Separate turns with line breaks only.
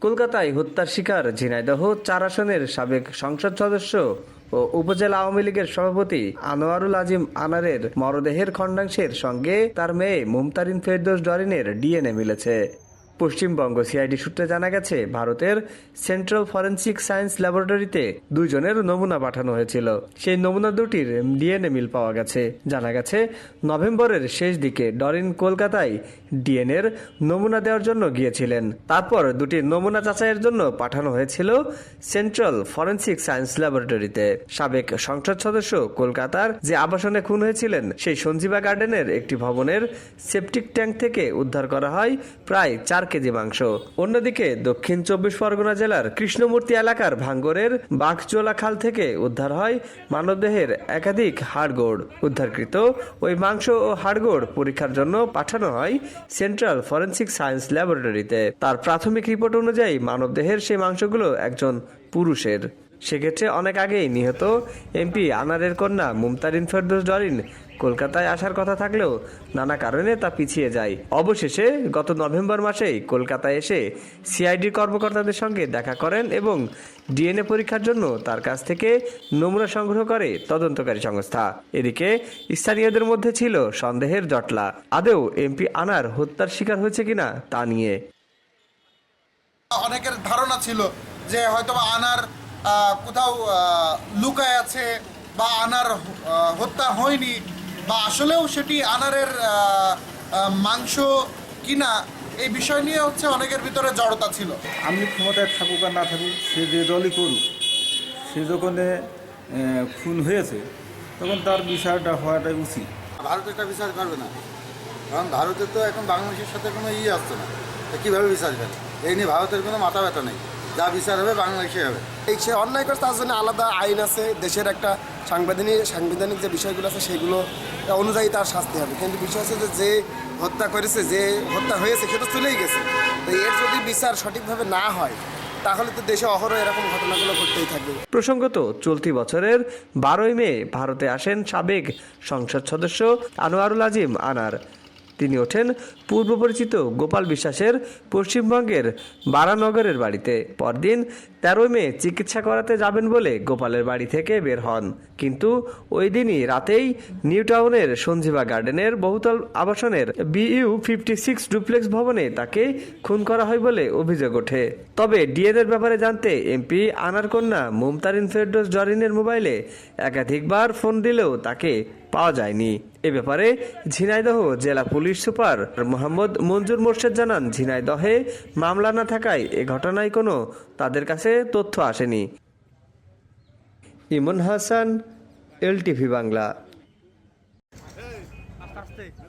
কলকাতায় হত্যার শিকার ঝিনাইদহ চার আসনের সাবেক সংসদ সদস্য ও উপজেলা আওয়ামী লীগের সভাপতি আনোয়ারুল আজিম আনারের মরদেহের খণ্ডাংশের সঙ্গে তার মেয়ে মুমতারিন ফেরদোস ডরিনের ডিএনএ মিলেছে। পশ্চিমবঙ্গ সিআইডি সূত্রে জানা গেছে, ভারতের সেন্ট্রাল ফরেন্সিক সায়েন্স ল্যাবরেটরিতে দুইজনের নমুনা পাঠানো হয়েছিল। সেই নমুনা দুটির ডিএনএ মিল পাওয়া গেছে। জানা গেছে, নভেম্বরের শেষ দিকে ডরিন কলকাতায় ডিএনএর নমুনা দেওয়ার জন্য গিয়েছিলেন। তারপর দুটি নমুনা যাচাইয়ের জন্য পাঠানো হয়েছিল সেন্ট্রাল ফরেন্সিক সায়েন্স ল্যাবরেটরিতে সাবেক সংসদ সদস্য কলকাতার যে আবাসনে খুন হয়েছিলেন, সেই সঞ্জীবা গার্ডেনের একটি ভবনের সেপটিক ট্যাঙ্ক থেকে উদ্ধার করা হয় প্রায় চার কেজি মাংস। অন্যদিকে দক্ষিণ চব্বিশ পরগনা জেলার কৃষ্ণমূর্তি এলাকার ভাঙ্গরের বাঘজোলা খাল থেকে উদ্ধার হয় মানবদেহের একাধিক হাড়গোড়। উদ্ধারকৃত ওই মাংস ও হাড়গোড় পরীক্ষার জন্য পাঠানো হয় সেন্ট্রাল ফরেন্সিক সায়েন্স ল্যাবরেটরিতে। তার প্রাথমিক রিপোর্ট অনুযায়ী মানবদেহের সেই মাংসগুলো একজন পুরুষের। সেক্ষেত্রে অনেক আগেই নিহত এমপি আনারের কন্যা মুমতারিন ফেরদৌস ডরিন কলকাতায় আসার কথা থাকলেও নানা কারণে তা পিছিয়ে যায়। অবশেষে গত নভেম্বর মাসেই কলকাতায় এসে সিআইডির কর্মকর্তাদের সঙ্গে দেখা করেন এবং ডিএনএ পরীক্ষার জন্য তার কাছ থেকে নমুনা সংগ্রহ করে তদন্তকারী সংস্থা। এদিকে স্থানীয়দের মধ্যে ছিল সন্দেহের জটলা। আদেও এমপি আনার হত্যার শিকার হয়েছে কিনা তা নিয়ে।
অনেকের ধারণা ছিল যে হয়তো আনার কোথাও লুকায় আছে বা আনার হত্যা হয়নি। বা আসলেও সেটি আনারের মাংস কিনা এই বিষয় নিয়ে হচ্ছে অনেকের ভিতরে জড়তা ছিল।
আমি ক্ষমতায় থাকুক আর না থাকুক সে যে দলই করুক সে যখন খুন হয়েছে তখন তার বিষয়টা হওয়াটাই উচিত।
ভারত এটা বিচার করবে না। কারণ ভারতের তো এখন বাংলাদেশের সাথে কোনো ইয়ে আসছে না। কীভাবে বিচার করে এই নিয়ে ভারতের কোনো মাথা ব্যথা নেই। যা বিচার হবে বাংলাদেশে হবে।
এই সে অন্যায় করে তার জন্য আলাদা আইন আছে দেশের একটা সাংবিধানিক সাংবিধানিক যে বিষয়গুলো আছে সেগুলো অনুযায়ী তার শাস্তি হবে। কিন্তু বিষয় হচ্ছে যে যে হত্যা করেছে যে হত্যা হয়েছে সে তো চলেই গেছে। তো এর যদি বিচার সঠিকভাবে না হয় তাহলে তো দেশে অহরহ এরকম ঘটনাগুলো ঘটতেই থাকবে।
প্রসঙ্গত চলতি বছরের বারোই মে ভারতে আসেন সাবেক সংসদ সদস্য আনোয়ারুল আজিম আনার। তিনি ওঠেন পূর্ব পরিচিত গোপাল বিশ্বাসের পশ্চিমবঙ্গের বারানগরের বাড়িতে। পরদিন তেরোই মে চিকিৎসা করাতে যাবেন বলে গোপালের বাড়ি থেকে বের হন। কিন্তু ওই দিনই রাতেই নিউ টাউনের সঞ্জীবা গার্ডেনের বহুতল আবাসনের বিইউ ফিফটি সিক্স ডুপ্লেক্স ভবনে তাকে খুন করা হয় বলে অভিযোগ ওঠে। তবে ডিএনএর ব্যাপারে জানতে এমপি আনার কন্যা মুমতারিন ফেরদোস জরিনের মোবাইলে একাধিকবার ফোন দিলেও তাকে পাওয়া যায়নি। এ ব্যাপারে ঝিনাইদহ জেলা পুলিশ সুপার মোহাম্মদ মঞ্জুর মোর্শেদ জানান, ঝিনাইদহে মামলা না থাকায় এ ঘটনায় কোনো তাদের কাছে তথ্য আসেনি। ইমন হাসান, এলটিভি বাংলা।